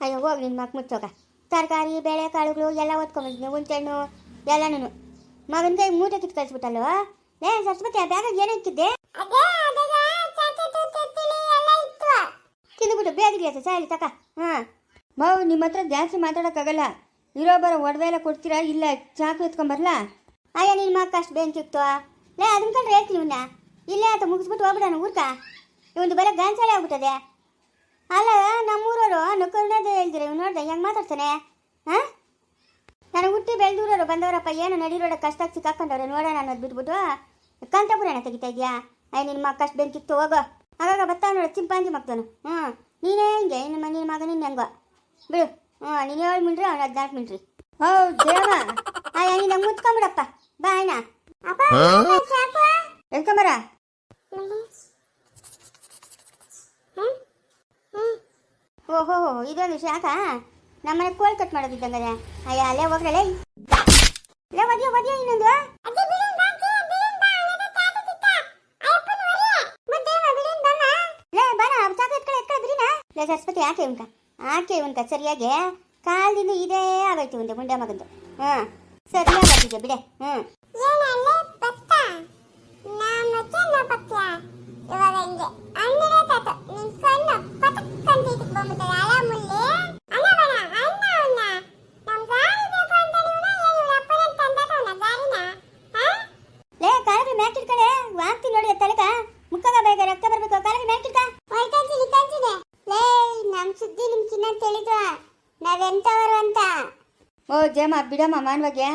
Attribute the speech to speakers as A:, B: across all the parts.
A: ಅಯ್ಯೋ ಹೋಗಿ ನಿನ್ನ ಮಕ್ ಮುಚ್ಚೋಗ. ತರಕಾರಿ ಬೇಳೆ ಕಾಳುಗಳು ಎಲ್ಲ ಓದ್ಕೊಂಬಿಡ್ತೀನಿ ಹುಣ್ಸೆಹಣ್ಣು ಎಲ್ಲನೂ ಮಗನ ಕೈ ಮೂಟೆ ಕಿತ್ತು ಕಳಿಸ್ಬಿಟ್ಟಲ್ವ? ಏ ಸರಸ್ವತಿ ಆ ಬ್ಯಾಗ ಏನು ಇಕ್ಕಿದ್ದೆ? ತಿಂದುಬಿಟ್ಟು ಬೇದಿಗೆ ಸರಿ ತಕ. ಹಾಂ. ಮಾವು ನಿಮ್ಮ ಹತ್ರ ಜಾಸ್ತಿ ಮಾತಾಡೋಕ್ಕಾಗಲ್ಲ. ಇರೋ ಬರೋ ಒಡವೆ ಎಲ್ಲ ಕೊಡ್ತೀರಾ? ಇಲ್ಲ ಚಾಕು ಎತ್ಕೊಂಬರ್ಲಾ ಅಯ್ಯ ನಿನ್ನ ಮಕ್ಕ ಅಷ್ಟು ಬೆಂಕಿ ಇಕ್ತು ಲೇ ಅದನ್ನ ಕಂಡ್ರೆ ಹೇಳ್ತೀನಿ ಇವನ್ನ ಇಲ್ಲೇ ಆತ ಮುಗಿಸ್ಬಿಟ್ಟು ಹೋಗ್ಬಿಡೋಣ ಊರ್ಕ. ಇವನು ಬರೋ ಗಾಂಚಾಳೆ ಆಗ್ಬಿಟ್ಟದೆ. ಅಲ್ಲ ನಮ್ಮೂರವರು ನಕ್ಕರ್ಣದ ಹೇಳಿದ್ರೆ ಇವ್ನು ನೋಡ್ದೆ ಹೆಂಗೆ ಮಾತಾಡ್ತಾನೆ? ಹಾಂ? ನನಗೆ ಹುಟ್ಟಿ ಬೆಳೆದೂರವರು ಬಂದವರಪ್ಪ ಏನು ನಡೀರೋಡ ಕಷ್ಟ ಸಿಕ್ಕಾಕೊಂಡವ್ರೆ ನೋಡೋಣ ಅನ್ನೋದು ಬಿಟ್ಬಿಟ್ಟು ಕಂತಪುರಣ ತೆಗಿತಾ ಇದೆಯಾ? ಅಯ್ಯ ನಿನ್ನ ಮಕ್ಕ ಕಷ್ಟ ಬೆಂಕಿತ್ತು ಹೋಗೋ. ಆಗಾಗ ಬತ್ತಾ ನೋಡು ಚಿಂಪಾಂಜಿ ಮಗ್ತಾನು ಹ್ಞೂ. ನೀನೇ ಹಿಂಗೆ? ನಿಮ್ಮ ನಿನ್ನ ಮಗ ನಿನ್ನ ಹೆಂಗೋ? ಬಿಡು. ಹ್ಞೂ ನೀನು ಏಳು ಮಿಂಟ್ರಿ ಅವ್ನು ಹದಿನಾಲ್ಕು ಮಿಂಟ್ರಿ. ಹೌದು ದೇವ. ಅಯ್ಯ ನೀನು ಮುತ್ಕೊಂಬಿಡಪ್ಪ ಬಾ ಅಣ್ಣ. ಎತ್ಕೊಂಬರ ಓಹೋ ಇದೊಂದು ಶಾಖ? ನಮ್ಮನೆ ಕೋಲ್ ಕಟ್ ಮಾಡೋದಿದ್ದಂಗದೆ. ಅಯ್ಯ ಅಲ್ಲೇ ಹೋಗ್ರಲೇ ಲೇ. ಒದಿಯ ಇನ್ನೊಂದು. ಲೇ ಸರಸ್ವತಿ ಯಾಕೆ ಉಂಟ ಆಕೆ ಉಂಟ ಸರಿಯಾಗಿ. ಕಾಲದಿಂದ ಇದೇ ಆಗೈತೆ ಒಂದು, ಮುಂಡೆ ಮಗಂದು. ಹ್ಞೂ ಸರಿಯಾಗಿ ಆಗ್ತಿದೆ ಬಿಡೆ. ಹ್ಞೂ ಓ ಜಮ ಬಿಡಮ್ಮ ಮಾನವಾಗೆ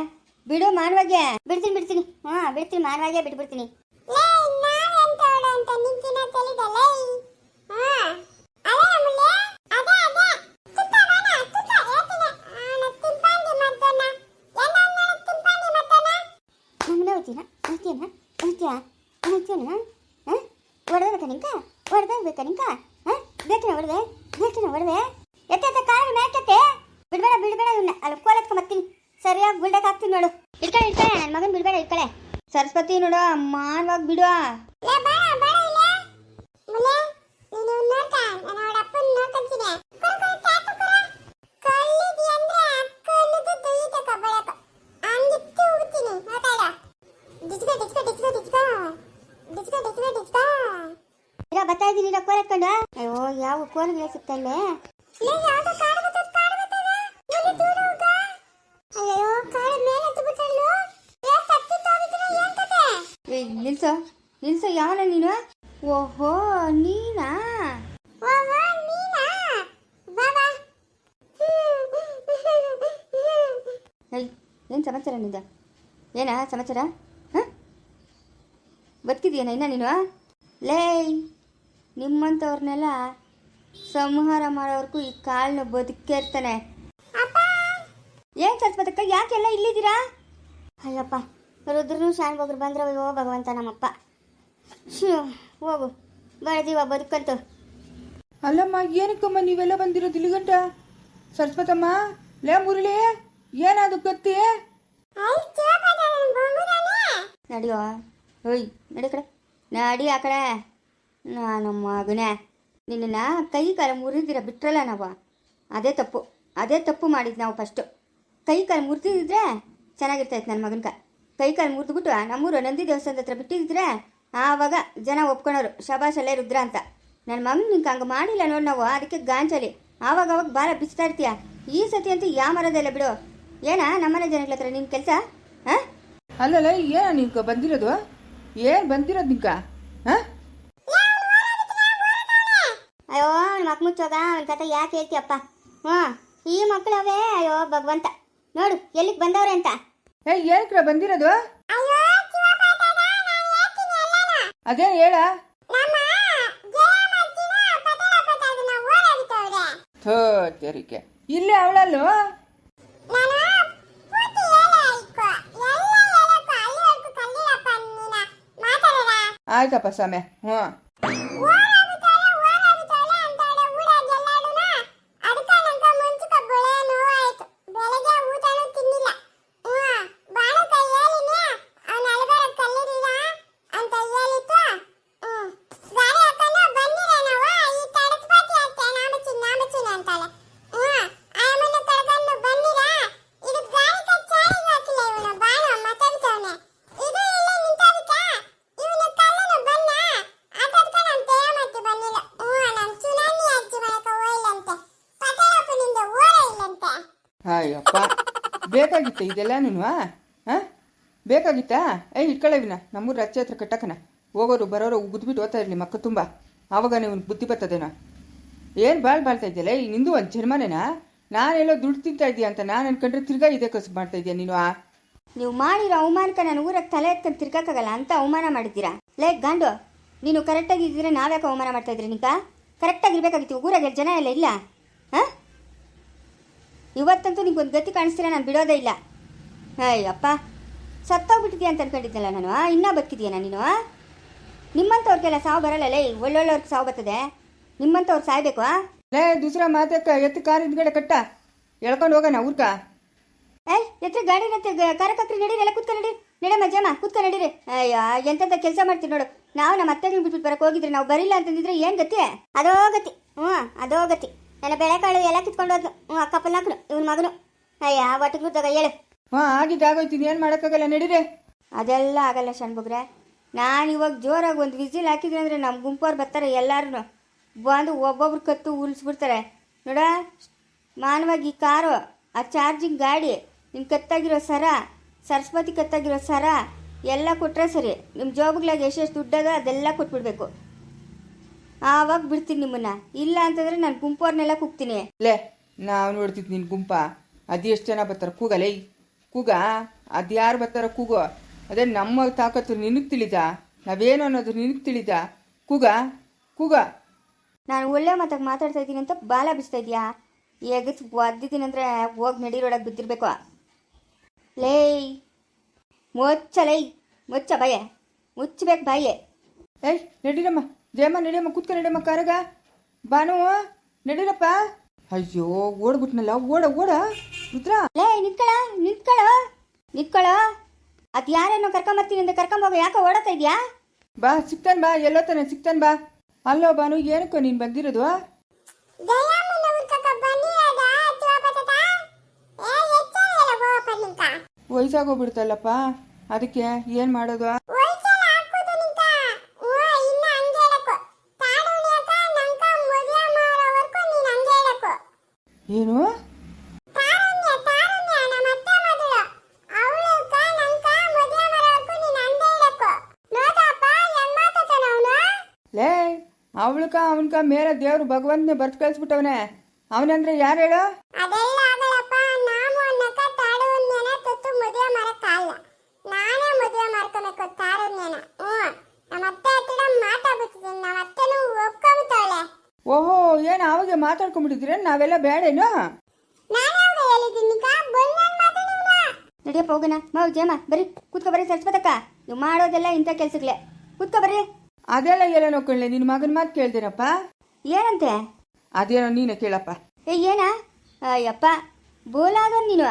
A: ಬಿಡು ಮಾನವಾಗೆ ಬಿಡ್ತೀನಿ ಬಿಡ್ತೀನಿ ಹಾ ಬಿಡ್ತೀನಿ ಮಾನವಾಗೆ ಬಿಟ್ಬಿಡ್ತೀನಿ ನಮ್ಮನೆ ಹೋಗ್ತೀನ ಹೋಗ್ತೀನ ಹೋಗ್ತೀಯ ಹೋಗ್ತೀನ ಹಾಂ ಹೊಡೆದಬೇಕಾ ನಿಂಕ ಹೊಡೆದಬೇಕಾ ನಿಂಕ ಹಾಂ ಬೇಕಿನ ಹೊಡೆದೆ ಬೇಕಿನ ಹೊಡೆದೆ ಎತ್ತೆ ಎತ್ತೆ ಕಾಲ ಮ್ಯಾಕೆತ್ತೆ ಬಿಡ್ಬೇಡ ಬಿಡ್ಬೇಡ ಇವನ್ನ ಅಲ್ಲಿ ಕೋಲತ್ಕ ಬರ್ತೀನಿ. ಸರಿಯಾಗಿ ಗುಲ್ಡಕ್ಕೆ ಹಾಕ್ತೀನಿ ನೋಡು. ಇಟ್ಕೊಳ್ಳಿ ಇಟ್ಕೊಳ್ಳೆ ನನ್ನ ಮಗನ್ ಬಿಡ್ಬೇಡ ಇಟ್ಕೊಳ್ಳೆ ಸರಸ್ವತಿ ನೋಡು, ಮಾನವಾಗಿ ಬಿಡುವ. ಬರ್ತಾ ಇದ್ದೀನಿ ಕೋಲ್ ಎತ್ಕೊಂಡು ಅಯ್ಯೋ ಯಾವ ಕೋಲ್ ಸಿಗ್ತಾ ಇಲ್ಲೇ ಅಯ್ಯೋ ಕಾಲ ಮೇಲೆ ಎತ್ಬಿಟ್ಟಳು ಏಯ್ ನಿಲ್ಸು ನಿಲ್ಸು ಯಾವನ ನೀನು? ಓಹೋ ನೀನಾ? ಏನು ಸಮಾಚಾರ ನಿಂದ? ಏನಾ ಸಮಾಚಾರ? ಹಾಂ? ಬದುಕಿದ್ಯೇನ ಇನ್ನ ನೀನು? ಲೇಯ್ ನಿಮ್ಮಂಥವ್ರನ್ನೆಲ್ಲ ಸಂಹಾರ ಮಾಡೋವರೆಗೂ ಈ ಕಾಳನ್ನ ಬದುಕೇ ಇರ್ತಾನೆ. ಏನ್ ಸರಸ್ವತಕ್ಕ ಯಾಕೆಲ್ಲ ಇಲ್ಲಿದ್ದೀರಾ? ಅಯ್ಯಪ್ಪ ರುದ್ರನು ಶಾನ್ ಬಂದ್ರೆ ಅಯ್ಯೋ ಭಗವಂತ ನಮ್ಮಪ್ಪ. ಹೋಗು. ಬೆಳೆದೀವ ಬದುಕಂತು.
B: ಅಲ್ಲಮ್ಮ ಏನಕ್ಕಮ್ಮ ನೀವೆಲ್ಲ ಬಂದಿರೋದು ಇಲ್ಲಿಗಂಟ? ಸರಸ್ವತಮ್ಮ ಲೇ ಮುರಳಿ ಏನಾದ್ರು ಕತ್ತಿ
A: ನಡಿಯೋ. ಓಯ್ ನಡಿ ಕಡೆ. ನಡಿ ಆ ಕಡೆ. ನಾನು ಮಗನೇ. ನಿನ್ನ ಕೈ ಕಾಲ ಮುರಿದಿರ ಬಿಟ್ರಲ್ಲ ನಾವು. ಅದೇ ತಪ್ಪು. ಅದೇ ತಪ್ಪು ಮಾಡಿದ್ದು ನಾವು ಫಸ್ಟು ಕೈ ಕಾಲು ಮುರಿದಿದ್ರೆ ಚೆನ್ನಾಗಿರ್ತೈತೆ ನನ್ನ ಮಗನ ಕೈ ಕಾಲು ಮುರಿದ್ಬಿಟ್ಟು ನಮ್ಮೂರು ನಂದಿ ದೇವಸ್ಥಾನದ ಹತ್ರ ಬಿಟ್ಟಿದ್ರೆ ಆವಾಗ ಜನ ಒಪ್ಕೊಳೋರು ಶಬಾಷಲ್ಲೇ ರುದ್ರ ಅಂತ. ನನ್ನ ಮಮ್ಮಿ ನಿಂಗೆ ಹಂಗೆ ಮಾಡಿಲ್ಲ ನೋಡಿ ನಾವು ಅದಕ್ಕೆ ಗಾಂಚಲಿ ಆವಾಗ ಅವಾಗ ಬಾಲ ಬಿಚ್ತಾ ಇರ್ತೀಯ. ಈ ಸತಿ ಅಂತೂ ಯಾ ಮರದಲ್ಲ ಬಿಡು. ಏನಾ ನಮ್ಮನೆ ಜನಗಳ ಹತ್ರ ನಿನ್ನ ಕೆಲಸ? ಹಾಂ?
B: ಅಲ್ಲಲ್ಲ ಏನ ನಿನ್ಕ ಬಂದಿರೋದು? ಏನ್ ಬಂದಿರೋದು ಹಾ?
A: ಅಯ್ಯೋ ಮಕ್ ಮುಚ್ಚೋಗ ಅವನ ಕತೆ ಯಾಕೆ ಹೇಳ್ತೀಯಪ್ಪ? ಹ್ಞೂ ಈ ಮಕ್ಕಳವೇ ಅಯ್ಯೋ ಭಗವಂತ. ನೋಡು ಎಲ್ಲಿಗೆ ಬಂದವ್ರೆ ಅಂತ.
B: ಏ ಏನಕ್ರ ಬಂದಿರೋದು? ಅದೇನ್ ಹೇಳ? ಥೋ ತೆರಿಕೆ ಇಲ್ಲೇ ಅವಳಲ್ಲು? ಆಯ್ತಪ್ಪ ಸ್ವಾಮಿ ಹ್ಞೂ
C: ಅಯ್ಯಪ್ಪ ಬೇಕಾಗಿತ್ತ ಇದೆಲ್ಲನೂ ಹಾಂ? ಬೇಕಾಗಿತ್ತಾ? ಏಯ್ ಇಟ್ಕೊಳ್ಳವಿನ ನಮ್ಮೂರ ರಚ್ಚೆ ಹತ್ರ ಕಟ್ಟಕನ ಹೋಗೋರು, ಬರೋರು ಉಗಿದ್ಬಿಟ್ಟು ಓದ್ತಾ ಇರಲಿ ಮಕ್ಕ ತುಂಬ. ಆವಾಗ ನೀವು ಬುದ್ಧಿ ಬರ್ತದೇನೋ. ಏನು ಬಾಳ್ ಬಾಳ್ತಾ ಇದೆಯಲ್ಲ ನಿಂದು ಒಂದು ಜನ್ಮನೇನಾ? ನಾನೆಲ್ಲೋ ದುಡ್ಡು ತಿಂತಾ ಇದೀಯ ಅಂತ ನಾನು ಅನ್ಕೊಂಡ್ರೆ ತಿರ್ಗಾ ಇದೇ ಕಸು ಮಾಡ್ತಾ ಇದೀಯ ನೀನು, ಆ?
D: ನೀವು ಮಾಡಿರೋ ಅವಮಾನಕ್ಕೆ ನಾನು ಊರಾಗ ತಲೆ ಎತ್ಕೊಂಡು ತಿರ್ಗಾಕಾಗಲ್ಲ ಅಂತ ಅವಮಾನ ಮಾಡಿದ್ದೀರಾ? ಲೇ, ಗಂಡು, ನೀನು ಕರೆಕ್ಟಾಗಿ ಇದ್ದರೆ ನಾವ್ಯಾಕೆ ಅವಮಾನ ಮಾಡ್ತಾ ಇದ್ರಿ ನಿಂಕ ಕರೆಕ್ಟಾಗಿ ಊರಾಗ ಜನ ಎಲ್ಲ ಇಲ್ಲ? ಹಾಂ? ಇವತ್ತಂತೂ ನಿಂಗೊಂದು ಗತಿ ಕಾಣಿಸ್ತೀರ? ನಾನು ಬಿಡೋದೇ ಇಲ್ಲ. ಅಯ್ಯಪ್ಪ ಸತ್ತೋಗ್ಬಿಟ್ಟಿದ್ಯಾ ಅಂತ ಅನ್ಕೊಂಡಿದ್ದಲ್ಲ ನಾನು? ಇನ್ನೂ ಬದುಕಿದ್ಯಾ ನೀನು? ನಿಮ್ಮಂಥವ್ರಿಗೆಲ್ಲ ಸಾವು ಬರಲ್ಲ ಲೇ ಒಳ್ಳೊಳ್ಳೆವ್ರಿಗೆ ಸಾವು ಬರ್ತದೆ. ನಿಮ್ಮಂಥವ್ರು ಸಾಯ್ಬೇಕು?
C: ಲೇ ದೂಸರ ಮಾತಕ್ಕ ಎತ್ತು ಕಾರ್ ಹಿಂದ್ಗಡೆ ಕಟ್ಟ. ಎಳ್ಕೊಂಡು ಹೋಗೋಣ ಊರ್ಕ
D: ಏಯ್ ಎತ್ರ ಗಾಡಿ ನತ್ತೆ ಕರಕತ್ರಿ ನಡೀರಿ ಎಲ್ಲ ಕುತ್ಕ ನಡೀರಿ. ನಡೆ ಮಜ್ಜಮ್ಮ ಕೂತ್ಕ ನಡೀರಿ. ಅಯ್ಯ ಎಂತೆಂಥ ಕೆಲಸ ಮಾಡ್ತೀವಿ ನೋಡು. ನಾವು ನಮ್ಮ ಅತ್ತೆಗಳನ್ನ ಬಿಟ್ಬಿಟ್ಟು ಬರಕ್ಕೆ ಹೋಗಿದ್ರೆ ನಾವು ಬರಿಲ್ಲ ಅಂತಂದಿದ್ರೆ ಏನ್ ಗತಿ? ಅದೋ ಗತಿ. ಹ್ಞೂ ಅದೋ ಗತಿ. ನನ್ನ ಬೆಳೆಕಾಳು ಎಲ್ಲ ಕಿತ್ಕೊಂಡು ಹೋದ್ನು ಹ್ಞೂ ಅಕ್ಕ ಪಲ್ಲಾಕನು ಇವನ ಮಗನು. ಅಯ್ಯ ಒಟ್ಟಿಗೆ ಕೂತಾಗ ಹೇಳು.
C: ಹಾಂ ಆಗಿದ್ದಾಗೋಯ್ತು ಏನು ಮಾಡೋಕ್ಕಾಗಲ್ಲ ನಡೀರಿ.
D: ಅದೆಲ್ಲ ಆಗಲ್ಲ ಶಣ್ಬುಗ್ರೆ. ನಾನು ಇವಾಗ ಜೋರಾಗಿ ಒಂದು ವಿಜಿಲ್ ಹಾಕಿದ್ರೆ ಅಂದರೆ ನಮ್ಮ ಗುಂಪವ್ರು ಬರ್ತಾರೆ ಎಲ್ಲರೂ ಬಂದು ಒಬ್ಬೊಬ್ರು ಕತ್ತು ಉಲ್ಸ್ಬಿಡ್ತಾರೆ. ನೋಡ ಮಾನವಾಗಿ ಈ ಕಾರು ಆ ಚಾರ್ಜಿಂಗ್ ಗಾಡಿ ನಿಮ್ಮ ಕತ್ತಾಗಿರೋ ಸರ ಸರಸ್ವತಿ ಕತ್ತಾಗಿರೋ ಸರ ಎಲ್ಲ ಕೊಟ್ಟರೆ ಸರಿ. ನಿಮ್ಮ ಜೋಬುಗ್ಲಾಗ ಎಷ್ಟೆಷ್ಟು ದುಡ್ಡಾಗ ಅದೆಲ್ಲ ಕೊಟ್ಬಿಡ್ಬೇಕು. ಆವಾಗ ಬಿಡ್ತೀನಿ ನಿಮ್ಮನ್ನ. ಇಲ್ಲ ಅಂತಂದ್ರೆ ನಾನು ಗುಂಪವ್ರನ್ನೆಲ್ಲ ಕೂಗ್ತೀನಿ.
C: ಲೇ ನಾವು ನೋಡ್ತಿದ್ ನಿನ್ನ ಗುಂಪ. ಅದು ಎಷ್ಟು ಜನ ಬರ್ತಾರೆ ಕೂಗಲೇ ಕೂಗ ಅದು ಯಾರು ಬರ್ತಾರ ಕೂಗು. ಅದೇ ನಮ್ಮ ತಾಕತ್ತು ನಿನಗೆ ತಿಳಿದ? ನಾವೇನು ಅನ್ನೋದು ನಿನಗೆ ತಿಳಿದ? ಕೂಗ ಕೂಗ.
D: ನಾನು ಒಳ್ಳೆ ಮಾತಾಗಿ ಮಾತಾಡ್ತಾ ಇದ್ದೀನಿ ಅಂತ ಬಾಲ ಬಿಸ್ತಾ ಇದೆಯಾ? ಎಗಸ್ ಒದ್ದಿದ್ದೀನಿ ಅಂದರೆ ಹೋಗಿ ನಡಿರೊಳಗೆ ಬಿದ್ದಿರ್ಬೇಕು. ಲೇಯ್ ಮುಚ್ಚ ಲೈ. ಮುಚ್ಚ ಬಾಯೆ. ಮುಚ್ಚಬೇಕು ಬಾಯೆ.
C: ಏಯ್ ನಡೀರಮ್ಮ. ಜಯಮ್ಮ ನಡಿಯಮ್ಮ ಕೂತ್ಕ ನಡಿಯಮ್ಮ ಕರಗ. ಬಾನು ನಡೀರಪ್ಪ. ಅಯ್ಯೋ ಓಡ್ಬಿಟ್ನಲ್ಲ ಓಡ ಓಡ. ರುದ್ರ.
D: ಲೇ ನಿಂತ್ಕೊಳ ನಿಂತ್ಕೊಳ. ನಿಂತ್ಕೊಳ. ಅದು ಯಾರೇನೋ ಕರ್ಕೊಂಬರ್ತೀನಿ ಅಂತ ಕರ್ಕೊಂಬೋಗ ಯಾಕೆ ಓಡತಾ ಇದೆಯಾ?
C: ಬಾ ಸಿಗ್ತಾನೆ ಬಾ ಎಲ್ಲೋ ತಾನೆ ಸಿಗ್ತಾನೆ ಬಾ. ಅಲ್ಲೋ ಬಾನು ಏನಕ್ಕೋ ನೀನು ಬಂದಿರೋದು. ವಯಸ್ಸಾಗೋಗ್ಬಿಡ್ತಲ್ಲಪ್ಪ. ಅದಕ್ಕೆ ಏನು ಮಾಡೋದು? ಏನು? ಲೇ ಅವಳಕ ಅವನ್ಕ ಮೇಲೆ ದೇವ್ರು ಭಗವಂತನೇ ಬರ್ತ್ ಕಳ್ಸ್ಬಿಟ್ಟವನೆ. ಅವನಂದ್ರೆ ಯಾರು ಹೇಳು
B: ಅದೆಲ್ಲ ಆಗಲ್ಲಪ್ಪ ನಾವು ಅನ್ನಕ ತಾಡುವನ್ಯನ ತುತ್ತು ಮದುವೆ ಮಾಡಕ್ಕಾಗಲ್ಲ ನಾನೇ ಮದುವೆ ಮಾಡ್ಕೋಬೇಕು ತಾರುಣ್ಯನ ಹ್ಞೂ ನಮ್ಮ ಅತ್ತೆ ಹತ್ರ ಮಾತಾಡ್ಬಿಟ್ಟಿದ್ದೀನಿ ನಮ್ಮ ಅತ್ತೆನೂ ಒಪ್ಕೊಂಬಿಟ್ಟವಳೆ
C: ಓಹೋ ಏನು ಅವಾಗ ಮಾತಾಡ್ಕೊಂಡ್ಬಿಟ್ಟಿದ್ರೆ ನಾವೆಲ್ಲ ಬೇಡೇನು
B: ನಾನು ಯಾವಾಗ ಹೇಳಿದ್ದೀನಿ ಕಾ ಬಂದ್ ಮಾತಾಡಿವ್ನ
D: ನಡಿಯಪ್ಪ ಹೋಗೋಣ. ಮಾವು ಜಯಮ್ಮ ಬರೀ ಕೂತ್ಕೊ ಬರೀ ಸರಸ್ವತಕ್ಕ ನೀವು ಮಾಡೋದೆಲ್ಲ ಇಂಥ ಕೆಲ್ಸಗಳೇ. ಕೂತ್ಕೊ ಬರ್ರಿ.
C: ಅದೆಲ್ಲ ಎಲ್ಲ ನೋಡ್ಕೊಳ್ಳಿ ನಿನ್ನ ಮಗನ ಮಾತು ಕೇಳ್ದಿರಪ್ಪ?
D: ಏನಂತೆ?
C: ಅದೇನೋ ನೀನೇ ಕೇಳಪ್ಪ.
D: ಏ ಏನಾ? ಅಯ್ಯಪ್ಪ ಬೋಲಾದ ನೀನು.